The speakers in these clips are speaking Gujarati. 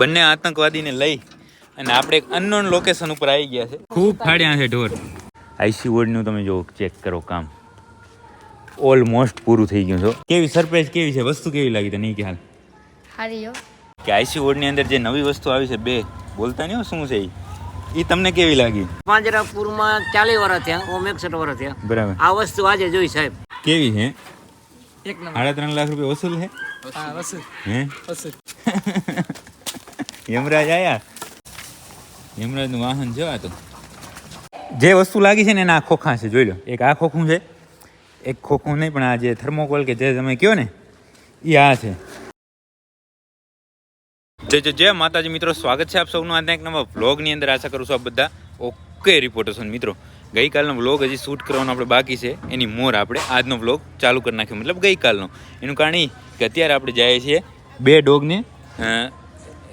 બંને આતંકવાદીને લઈ અને આપણે એક અનનોન લોકેશન ઉપર આવી ગયા છે. ખૂબ ફાડ્યા છે ઢોર. આઈસી વોર્ડનું તમે જો ચેક કરો કામ. ઓલમોસ્ટ પૂરું થઈ ગયું છો. કેવી સરપ્રાઈઝ કેવી છે? વસ્તુ કેવી લાગી તને? કે હાલ. સારી હો. કે આઈસી વોર્ડની અંદર જે નવી વસ્તુ આવી છે બે બોલતા નહીં હો શું છે એ ઈ તમને કેવી લાગી? પાંજરાપુરમાં ચાલીસ વર્ષ થયા ઓમ એકસઠ વર્ષ થયા. બરાબર. આ વસ્તુ આજે જોઈ સાહેબ. કેવી છે? એક સાડા ત્રણ લાખ રૂપિયા વસૂલ છે? હા વસ્તુ હે? યમરાજ આયા? યમરાજનું વાહન છે આ તો જે વસ્તુ લાગી છે ને એના આ ખોખા છે જોઈ લો. એક આ ખોખું છે એક ખોખું નહીં પણ આ જે થર્મોકોલ કે જે તમે કહો ને એ આ છે. જય જય જય માતાજી મિત્રો સ્વાગત છે આપ સૌનું. આજના એક નવા વ્લોગની અંદર આશા કરું છું આપ બધા ઓકે રિપોર્ટર છો મિત્રો. ગઈકાલનો વ્લોગ હજી શૂટ કરવાનો આપણે બાકી છે. એની મોર આપણે આજનો વ્લોગ ચાલુ કરી નાખ્યો. મતલબ ગઈકાલનો. એનું કારણ એ કે અત્યારે આપણે જઈએ છીએ બે ડોગને.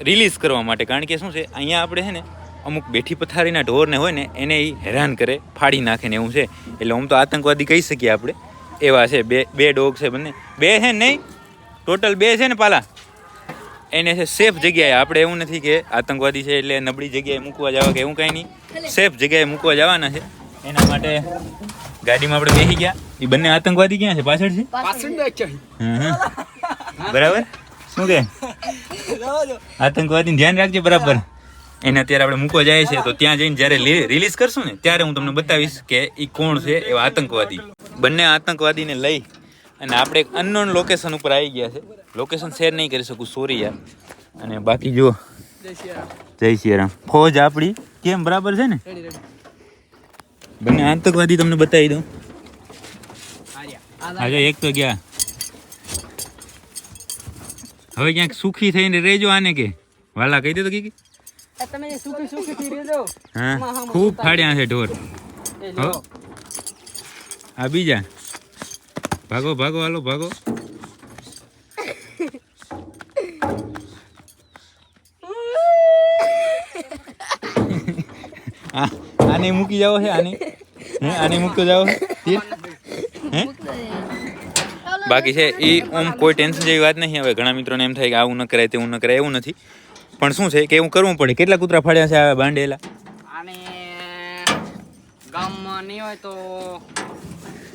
રિલીઝ કરવા માટે. કારણ કે શું છે અહીંયા આપણે છે ને અમુક બેઠી પથારીના ઢોરને હોય ને એને એ હેરાન કરે ફાડી નાખે ને એવું છે. એટલે આમ તો આતંકવાદી કહી શકીએ આપણે. એવા છે બે બે ડોગ છે બંને. બે છે ને નહીં ટોટલ બે છે ને પાલા. એને છે સેફ જગ્યાએ આપણે એવું નથી કે આતંકવાદી છે એટલે નબળી જગ્યાએ મૂકવા જવા કે એવું કાંઈ નહીં. સેફ જગ્યાએ મૂકવા જવાના છે. એના માટે ગાડીમાં આપણે બેસી ગયા. એ બંને આતંકવાદી ક્યાં છે? પાછળ છે. બરાબર? શું કે? આતંકવાદીને ધ્યાન રાખજે બરાબર. એને અત્યારે આપણે મૂકવા જાય છે તો ત્યાં જઈને જ્યારે રિલીઝ કરશું ને ત્યારે હું તમને બતાવીશ કે એ કોણ છે એવા આતંકવાદી. બંને આતંકવાદીને લઈ અને આપણે એક અનનોન લોકેશન ઉપર આવી ગયા છે. લોકેશન શેર નહીં કરી શકું સોરી યાર. અને બાકી જુઓ. જય સિયારામ. ફોજ આપણી કેમ બરાબર છે ને? બંને આતંકવાદી તમને બતાવી દઉં. આજે એક તો ગયા. હવે ક્યાંક સુખી થઈને રહેજો આને કે. વાલા કહી દે તો કીકી તમે સુખી સુખી થી રહેજો. હા ખૂબ ફાડ્યા છે ઢોર. હો. આ બીજા. ભાગો ભાગો હાલો ભાગો. આ આને મૂકી જાઓ છે આને. હે આને મૂકતો જાઓ છે તીર? હે બાકી છે એ આમ કોઈ ટેન્શન જેવી વાત નહીં. હવે ઘણા મિત્રોને એમ થાય કે આવું ન કરાય તેવું ન કરાય એવું નથી. પણ શું છે કે એવું કરવું પડે. કેટલા કૂતરા ફાડ્યા છે આ બાંડેલા? અને ગામમાં નહીં હોય તો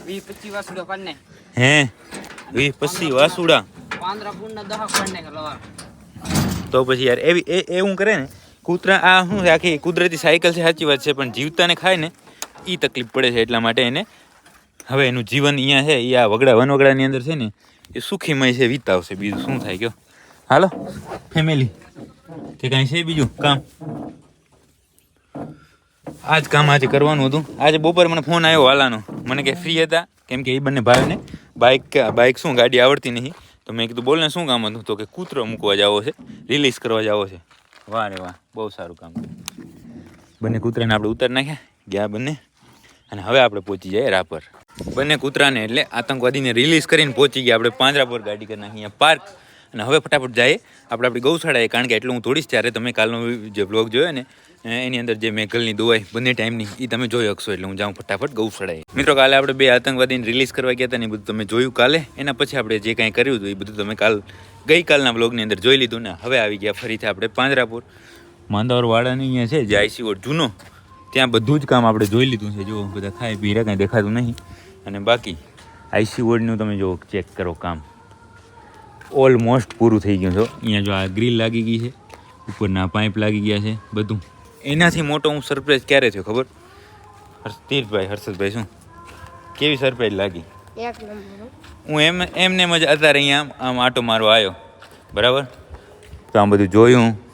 વીસ પચીસ વાસુડો કાઢ હે? વીસ પચીસ વાસુડા? દહક કાઢ તો પછી યાર એવી એ એવું કરે ને કૂતરા આ શું છે આખી કુદરતી સાયકલ છે સાચી વાત છે પણ જીવતાને ખાય ને એ તકલીફ પડે છે એટલા માટે એને હવે એનું જીવન અહીંયા છે, એ આ વગડા વનવગડાની અંદર છે ને, એ સુખીમય છે, વિતાવશે બીજું શું થાય કયો? હાલો, ફેમિલી, કે કાંઈ છે બીજું કામ? આજ કામ આજે કરવાનું હતું. આજે બપોરે મને ફોન આવ્યો વાલાનો. મને કે ફ્રી હતા, કેમ કે એ બંને ભાઈને બાઇક બાઇક શું, ગાડી આવડતી નહીં. તો મેં કીધું, બોલને શું કામ હતું? તો કે કૂતરો મૂકવા જાવો છે રિલીઝ કરવા જાવો છે. વાહ રે વાહ, બહુ સારું કામ. બંને કૂતરાને આપણે ઉતારી નાખ્યા, ગયા બંને. અને હવે આપણે પહોંચી જાય રાપર. બંને કૂતરાને એટલે આતંકવાદીને રિલીઝ કરીને પહોંચી ગયા. આપણે પાંજરાપુર ગાડી કરી અહીંયા પાર્ક અને હવે ફટાફટ જાય આપણે આપણી ગૌશાળાએ, કારણ કે એટલું હું થોડીશ ત્યારે તમે કાલનો જે બ્લોગ જોયો ને એની અંદર જે મેઘલની દુવાઈ, બંને ટાઈમની એ તમે જોઈ શકશો. એટલે હું જાઉં ફટાફટ ગૌશાળાએ. મિત્રો, કાલે આપણે બે આતંકવાદીને રિલીઝ કરવા ગયા હતા ને, એ બધું તમે જોયું કાલે. એના પછી આપણે જે કાંઈ કર્યું હતું, એ બધું તમે કાલ, ગઈકાલના બ્લોગની અંદર જોઈ લીધું ને, હવે આવી ગયા ફરીથી આપણે પાંજરાપુર. માંદાવરવાડાની અહીંયા છે જે આઈસી જૂનો. ત્યાં બધું જ કામ આપણે જોઈ લીધું છે. જો બધા ખાઈ પીરા કાંઈ દેખાતું નહીં. અને બાકી આઈસી વોર્ડનું તમે જો ચેક કરો કામ. ઓલમોસ્ટ પૂરું થઈ ગયું છો અહીંયા જો આ ગ્રીલ લાગી ગઈ છે. ઉપરના પાઇપ લાગી ગયા છે બધું. એનાથી મોટો હું સરપ્રાઈઝ ક્યારે થયો ખબર? હર્ષતીરભાઈ હર્ષદભાઈ શું? કેવી સરપ્રાઈઝ લાગી? હો. એમ એમને એમ જ અત્યારે અહીંયા આમ- આમ આટો મારવા આવ્યો. બરાબર? તો આમ બધું જોયું.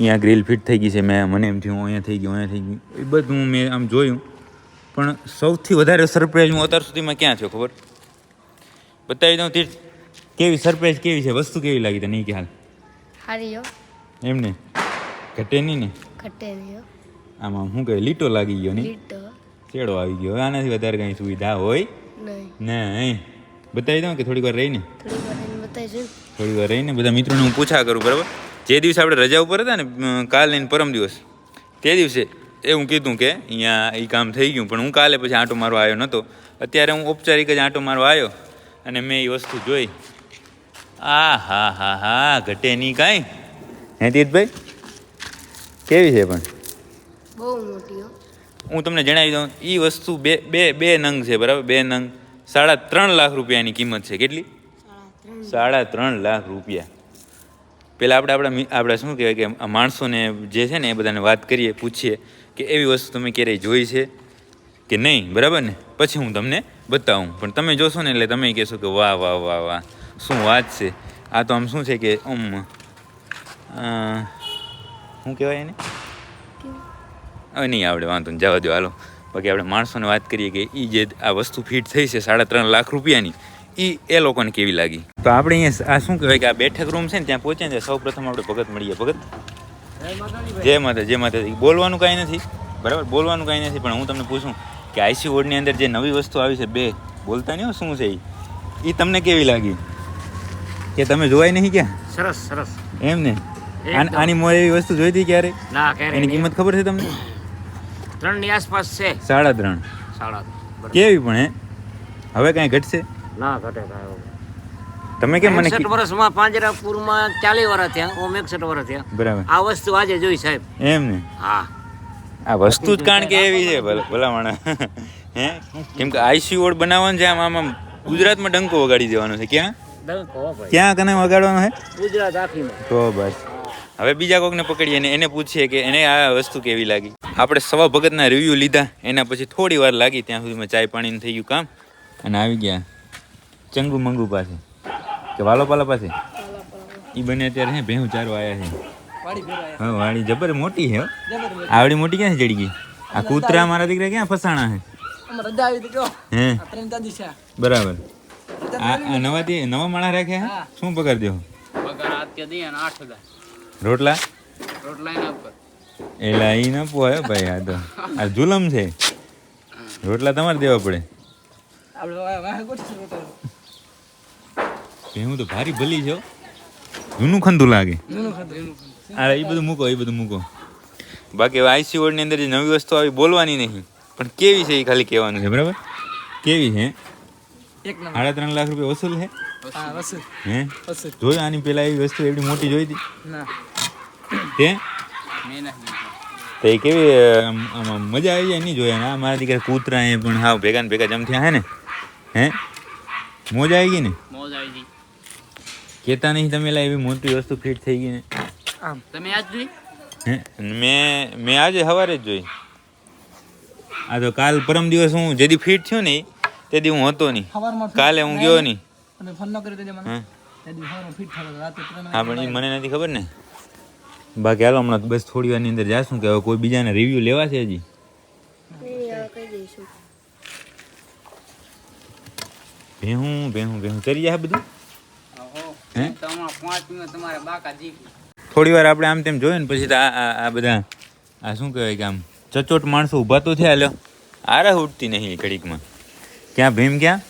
અહીંયા ગ્રીલ ફિટ થઈ ગઈ છે મેં મને એમ થયું અહીંયા થઈ ગયું અહીંયા થઈ ગયું. એ બધું મેં આમ જોયું. પણ સૌથી વધારે સરપ્રાઈઝ હું અત્યાર સુધીમાં ક્યાં થયો ખબર? બતાવી દઉં તીર્થ કેવી સરપ્રાઈઝ કેવી છે? વસ્તુ કેવી લાગી તને? કે હાલ. હારી હો. એમને ઘટે નહીં ને? ઘટે નહીં હો. આમ શું કહે? લીટો લાગી ગયો લીટો. ચેડો આવી ગયો. આનાથી વધારે કંઈ સુવિધા હોય નહીં. બતાવી દઉં કે થોડીક વાર રહીને? થોડી વાર એને બતાવીશું થોડી વાર રહીને બધા મિત્રોને હું પૂછા કરું બરાબર? જે દિવસે આપણે રજા ઉપર હતા ને કાલે ને પરમ દિવસ તે દિવસે એવું કીધું કે અહીંયા એ કામ થઈ ગયું પણ હું કાલે પછી આંટો મારવા આવ્યો નહોતો અત્યારે હું ઔપચારિક જ આંટો મારવા આવ્યો અને મેં એ વસ્તુ જોઈ. આ હા હા હા ઘટે નહીં કાંઈ. હે તીર્થભાઈ? કેવી છે પણ? બહુ મોટી હું. તમને જણાવી દઉં એ વસ્તુ બે બે બે નંગ છે બરાબર? બે નંગ. સાડા ત્રણ લાખ રૂપિયાની કિંમત છે. કેટલી? સાડા ત્રણ લાખ રૂપિયા. પહેલાં આપણે આપણા આપણે શું કહેવાય કે માણસોને જે છે ને એ બધાને વાત કરીએ, પૂછીએ કે એવી વસ્તુ તમે ક્યારેય જોઈ છે કે નહીં? બરાબર ને? પછી હું તમને બતાવું. પણ તમે જોશો ને એટલે તમે કહેશો કે વાહ વાહ વાહ વાહ. શું વાત છે? આ તો આમ શું છે કે આમ શું કહેવાય એને? હવે નહીં આવડે, વાંધો જવા દો. હાલો. બાકી આપણે માણસોને વાત કરીએ કે એ જે આ વસ્તુ ફિટ થઈ છે સાડા ત્રણ લાખ રૂપિયાની એ એ લોકોને કેવી લાગી? તો આપણે અહીંયા આ શું કહેવાય કે આ બેઠક રૂમ છે ને ત્યાં પહોંચે ને સૌ પ્રથમ આપણે ભગત મળીએ. ભગત? જય માતા જય માતા બોલવાનું કાંઈ નથી. બરાબર? બોલવાનું કાંઈ નથી પણ હું તમને પૂછું કે આઈસી વોર્ડની અંદર જે નવી વસ્તુ આવી છે બે બોલતા નહીં શું છે? એ તમને કેવી લાગી? કે તમે જોવાય નહીં ક્યાં? સરસ સરસ. એમ ને? આની મોર એવી વસ્તુ જોઈ હતી ક્યારે ના ક્યારે એની કિંમત ખબર છે તમને? ત્રણની આસપાસ છે. સાડા ત્રણ. સાડા કેવી પણ હે? હવે કાંઈ ઘટશે? ના ઘટે કાંઈ એવું. તમે કેમ મને એકસઠ વર્ષમાં પાંજરાપુરમાં ચાલી વર્ષ થયા ઓમ એકસઠ વર્ષ થયા. બરાબર. આ વસ્તુ આજે જોઈ સાહેબ. એમ ને? હા. આ વસ્તુ જ કારણ કે એવી છે ભલા ભલા હે? કેમ કે આઈસી વોર્ડ બનાવવાનું છે આમ આમ ગુજરાતમાં ડંકો વગાડી દેવાનો છે ક્યાં? ક્યાં કને વગાડવાનો છે? ગુજરાત આખીમાં. તો બસ. હવે બીજા કોકને પકડીએ ને એને પૂછીએ કે એને આ વસ્તુ કેવી લાગી? આપણે સવા ભગતના રિવ્યૂ લીધા એના પછી થોડી વાર લાગી ત્યાં સુધીમાં ચાય પાણીનું થઈ ગયું કામ. અને આવી ગયા. ચંગુ મંગુ પાસે કે વાલો પાલા પાસે એ બને અત્યારે હે ભેહું ચારો આવ્યા છે. હા વાડી જબર મોટી છે હો. આવડી મોટી ક્યાં ચડી ગઈ? આ કૂતરા મારા દીકરા ક્યાં ફસાણા છે હે? બરાબર. આ નવા થી નવા માણા રાખ્યા હે? શું પગાર દેવો રોટલા? રોટલા એના ઉપર. એલા ઈ ન પોય ભાઈ આ તો. આ જુલમ છે. રોટલા તમારે દેવા પડે. ભેહું તો ભારી ભલી છો. હો. જૂનું ખંધું લાગે. અરે એ બધું મૂકો એ બધું મૂકો. બાકી આઈસી વોર્ડની અંદર જે નવી વસ્તુ આવી બોલવાની નહીં. પણ કેવી છે એ ખાલી કહેવાનું? છે બરાબર. કેવી છે? સાડા ત્રણ લાખ રૂપિયા વસૂલ છે? હે જોયું આની પેલા એવી વસ્તુ એવડી મોટી જોઈ હતી? તે? તો એ કેવી મજા આવી જાય નહીં જોયા આ મારા દીકરા કૂતરા એ પણ હા ભેગા ને ભેગા જમ થયા હે ને? હે? મોજ આવી ગઈ ને? મોજ આવી ગઈ. કહેતા નહીં તમે લા એવી મોટી વસ્તુ ફિટ થઈ ગઈ ને. તમે આજ જોઈ? મેં મેં આજે સવારે જ જોઈ. આ તો કાલ પરમ દિવસ હું જેદી ફિટ થયો ને તે દી હું હતો નહીં. કાલે હું ગયો નહીં. તમે ફોન ન કર્યો તે મને હા? પણ એ મને નથી ખબર ને. બાકી હાલો હમણાં તો બસ થોડી વારની અંદર જાશું કે હવે કોઈ બીજાને રિવ્યૂ લેવા છે હજી ભેહું ભેહું ભેહું. ચરી જાય બધું? હે તમારા પાંચ મિનિટ તમારે બાકા જીકી થોડી વાર આપણે આમ તેમ જોયું ને પછી આ આ બધા આ શું કહેવાય કે આમ ચચોટ માણસો ઊભા તો થયા લ્યો આરા ઉઠતી નહીં ઘડીકમાં. ક્યાં ભીમ ક્યાં?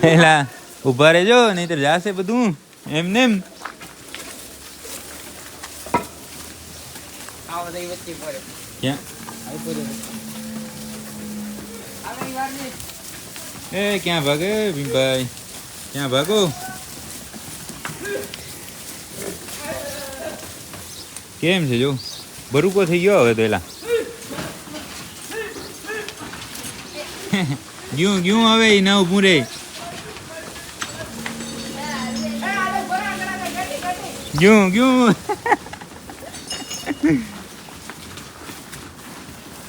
પેલા ઊભા રહેજો નહીતર જાશે બધું. એમ નેમ. ક્યાં? એ, ક્યાં ભાગે? ભીમભાઈ, ક્યાં ભાગો? કેમ છે, જો? બરુકો થઈ ગયો હવે એલા ગયું ગયું હવે ના ઊભું રે ગયું ગયું.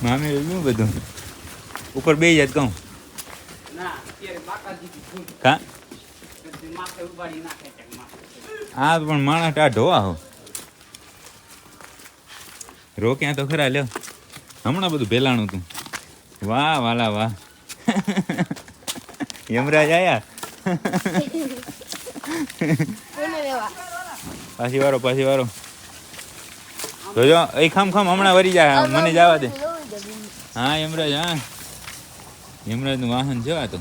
મામે ગયું બધું. ઉપર બે જાત કહું. આ પણ માણસ આ ઢોવા હો. રોક્યા તો ખરા લ્યો. હમણાં બધું ભેલાણું તું વાહ વાલા વાહ. યમરાજ આયા? પાછી વારો પાછી વારો. જોજો એ ખામ ખામ હમણાં વરી જાય. મને જવા દે. હા યમરાજ હા. યમરાજનું વાહન છે તો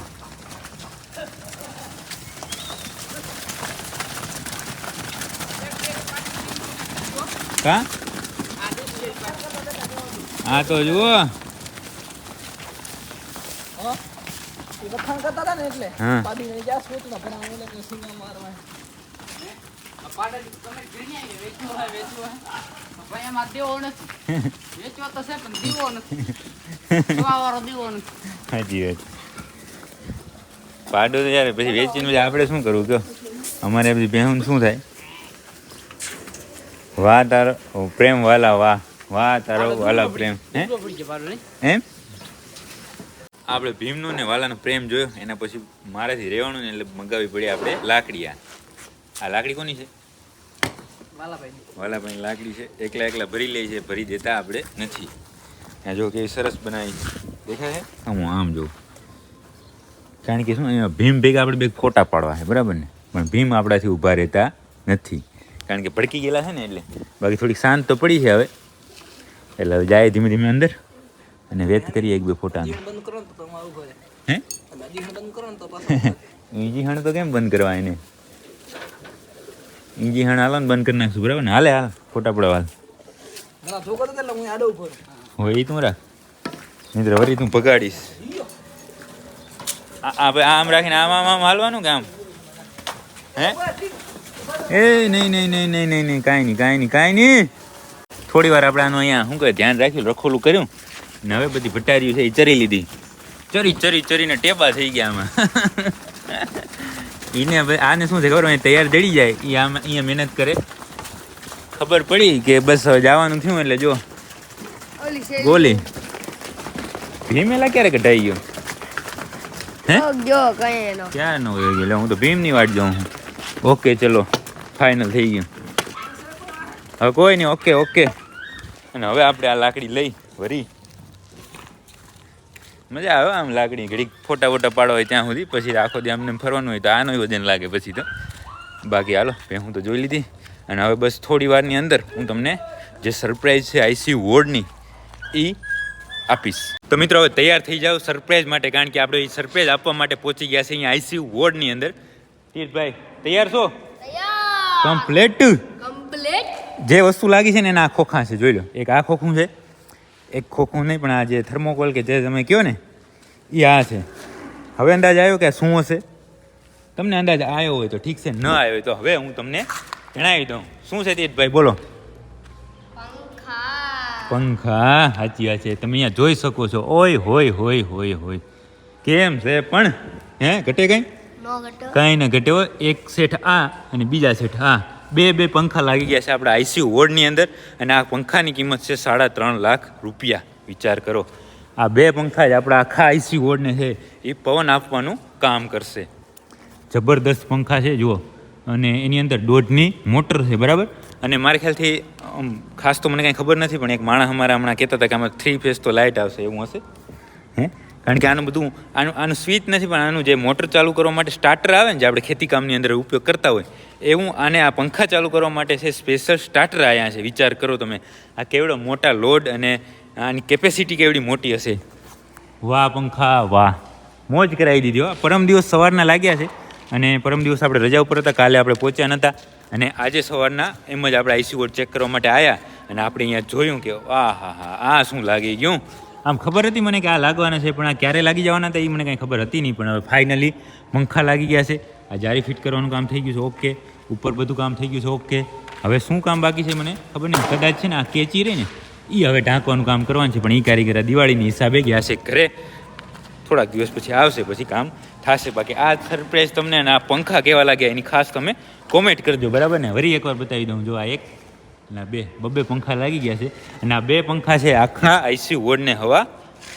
કા? હા તો જુઓ. વખાણ કરતા હતા ને એટલે. હા. પાડા. તો યાર પછી વેચીને આપણે શું કરવું કયો? અમારે બેહુન શું થાય? વાહ તારો પ્રેમ વાલા વાહ. વાહ તારો વાલા પ્રેમ? એમ? આપણે ભીમનું ને વાલાનો પ્રેમ જોયો એના પછી મારાથી રહેવાનું ને એટલે મગાવી પડી આપણે લાકડી આ લાકડી કોની છે? વાલાભાઈ. વાલાભાઈ લાકડી છે. એકલા એકલા ભરી લે છે. ભરી દેતા આપણે નથી. ત્યાં જો કેવી સરસ બનાવી છે. દેખાય છે? હું આમ જોઉં. કારણ કે શું અહીંયા ભીમ ભેગા આપણે બે ફોટા પાડવા છે બરાબર ને? પણ ભીમ આપણાથી ઊભા રહેતા નથી. કારણ કે ભડકી ગયેલા છે ને એટલે. બાકી થોડીક શાંત તો પડી છે હવે. એટલે હવે જાય ધીમે ધીમે અંદર અને વેત કરીએ એક બે રહે. હે? ઈજી હણ તો કેમ બંધ કરવા એને? ઈજી હણ હાલો ને બંધ કરી નાખશું બરાબર ને? હાલે હાલ ફોટા પડવા હાલ. હોય એ તું રાખ. મિત્ર વરી તું પગાડીશ આ આ આમ રાખીને આમ આમ આમ હાલવાનું કે આમ? હે? એ નહીં નહીં નહીં નહીં નહીં નહીં કાંઈ નહીં કાંઈ નહીં કાંઈ નહીં. થોડી વાર આપણે આનું અહીંયા શું કહે ધ્યાન રાખ્યું રખોલું કર્યું. ને હવે બધી ભટારીઓ છે એ ચરી લીધી. ચરી ચરી ચરીને ટેપા થઈ ગયા આમાં. એને હવે આને શું છે ખબર? હોય તૈયાર જડી જાય. એ આમ અહીંયા મહેનત કરે. ખબર પડી કે બસ જવાનું થયું એટલે જો. ગોલી ભીમેલા ક્યારે કઢાઈ ગયો? હે? નો હોય ગયો હું તો ભીમની વાટ જાઉં ઓકે ચલો. ફાઇનલ થઈ ગયું. હવે કોઈ નહીં ઓકે ઓકે. અને હવે આપણે આ લાકડી લઈ વરી મજા આવે આમ લાગણી ઘડીક ફોટા ફોટા પાડવા હોય ત્યાં સુધી પછી આખો દી આમને ફરવાનું હોય તો આનો વજન લાગે પછી તો. બાકી હાલો હું તો જોઈ લીધી. અને હવે બસ થોડી વારની અંદર હું તમને જે સરપ્રાઈઝ છે આઈસી વોર્ડની એ આપીશ. તો મિત્રો હવે તૈયાર થઈ જાઓ સરપ્રાઈઝ માટે કારણ કે આપણે એ સરપ્રાઈઝ આપવા માટે પહોંચી ગયા છે અહીંયા આઈસી વોર્ડની અંદર. તીર્થભાઈ તૈયાર છો? કમ્પ્લેટ. કમ્પ્લેટ. જે વસ્તુ લાગી છે ને એના આ ખોખા છે જોઈ લો. એક આ ખોખું છે એક ખોખું નહીં પણ આ જે થર્મોકોલ કે જે તમે કહો ને એ આ છે. હવે અંદાજ આવ્યો કે શું હશે? તમને અંદાજ આવ્યો હોય તો ઠીક છે ન આવ્યો હોય તો હવે હું તમને જણાવી દઉં. શું છે તીર્થભાઈ બોલો. પંખા. સાચી વાત છે. તમે અહીંયા જોઈ શકો છો. ઓય હોય હોય હોય હોય. કેમ છે? પણ હે ઘટે કઈ? કાંઈ ન ઘટે હોય એક સેઠ આ અને બીજા સેઠ આ. બે બે પંખા લાગી ગયા છે આપણા આઈસીયુ વોર્ડની અંદર અને આ પંખાની કિંમત છે સાડા ત્રણ લાખ રૂપિયા. વિચાર કરો. આ બે પંખા જ આપણા આખા આઈસીયુ વોર્ડને છે, એ પવન આપવાનું કામ કરશે. જબરદસ્ત પંખા છે, જુઓ. અને એની અંદર દોઢની મોટર છે, બરાબર? અને મારા ખ્યાલથી ખાસ તો મને કાંઈ ખબર નથી, પણ એક માણસ અમારા હમણાં કહેતા હતા કે આમાં થ્રી ફેસ તો લાઇટ આવશે. એવું હશે? હે? કારણ કે આનું બધું, આનું આનું સ્વિચ નથી, પણ આનું જે મોટર ચાલુ કરવા માટે સ્ટાર્ટર આવે ને, જે આપણે ખેતીકામની અંદર ઉપયોગ કરતા હોય, એવું આને આ પંખા ચાલુ કરવા માટે છે સ્પેશિયલ સ્ટાર્ટર આવ્યા છે. વિચાર કરો તમે. આ કેવડો મોટા લોડ અને આની કેપેસિટી કેવડી મોટી હશે. વાહ, પંખા, વાહ. મોજ કરાવી દીધી હો. પરમ દિવસ સવારના લાગ્યા છે અને પરમ દિવસ આપણે રજા ઉપર હતા, કાલે આપણે પહોંચ્યા નહોતા અને આજે સવારના એમ જ આપણે આઈસી વોર્ડ ચેક કરવા માટે આવ્યા અને આપણે અહીંયા જોયું કે આ હા હા, આ શું લાગી ગયું? આમ ખબર હતી મને કે આ લાગવાના છે, પણ આ ક્યારે લાગી જવાના હતા એ મને કાંઈ ખબર હતી નહીં. પણ હવે ફાઇનલી પંખા લાગી ગયા છે. આ જારી ફિટ કરવાનું કામ થઈ ગયું છે ઓકે ઉપર બધું કામ થઈ ગયું છે ઓકે હવે શું કામ બાકી છે મને ખબર નહીં. કદાચ છે ને આ કેચી રહી ને એ હવે ઢાંકવાનું કામ કરવાનું છે, પણ એ કારીગર દિવાળીની હિસાબે ગયા છે ઘરે. થોડાક દિવસ પછી આવશે, પછી કામ થશે. બાકી આ સરપ્રાઈઝ તમને આ પંખા કેવા લાગ્યા એની ખાસ તમે કોમેન્ટ કરજો બરાબર ને? વરી એકવાર બતાવી દઉં, જો આ એક અને બે બબ્બે પંખા લાગી ગયા છે. અને આ બે પંખા છે આખા આઈસી વોર્ડને હવા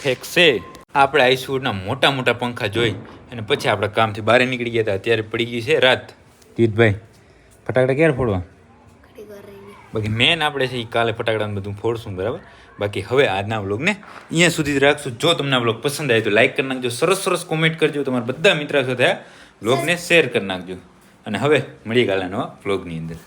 ફેંકશે. આપણે આઈસી વોર્ડના મોટા મોટા પંખા જોઈ અને પછી આપણે કામથી બહાર નીકળી ગયા હતા. અત્યારે પડી ગઈ છે રાત. તીર્થભાઈ ફટાકડા ક્યારે ફોડવા? બાકી મેન આપણે છે એ કાલે ફટાકડાને બધું ફોડશું, બરાબર? બાકી હવે આજના વ્લોગને અહીંયા સુધી જ રાખશું. જો તમને આ વ્લોગ પસંદ આવે તો લાઈક કરી નાખજો. સરસ સરસ કોમેન્ટ કરજો. તમારા બધા મિત્રો સાથે વ્લોગને શેર કરી નાખજો. અને હવે મળીએ કાલે નવા વ્લોગની અંદર.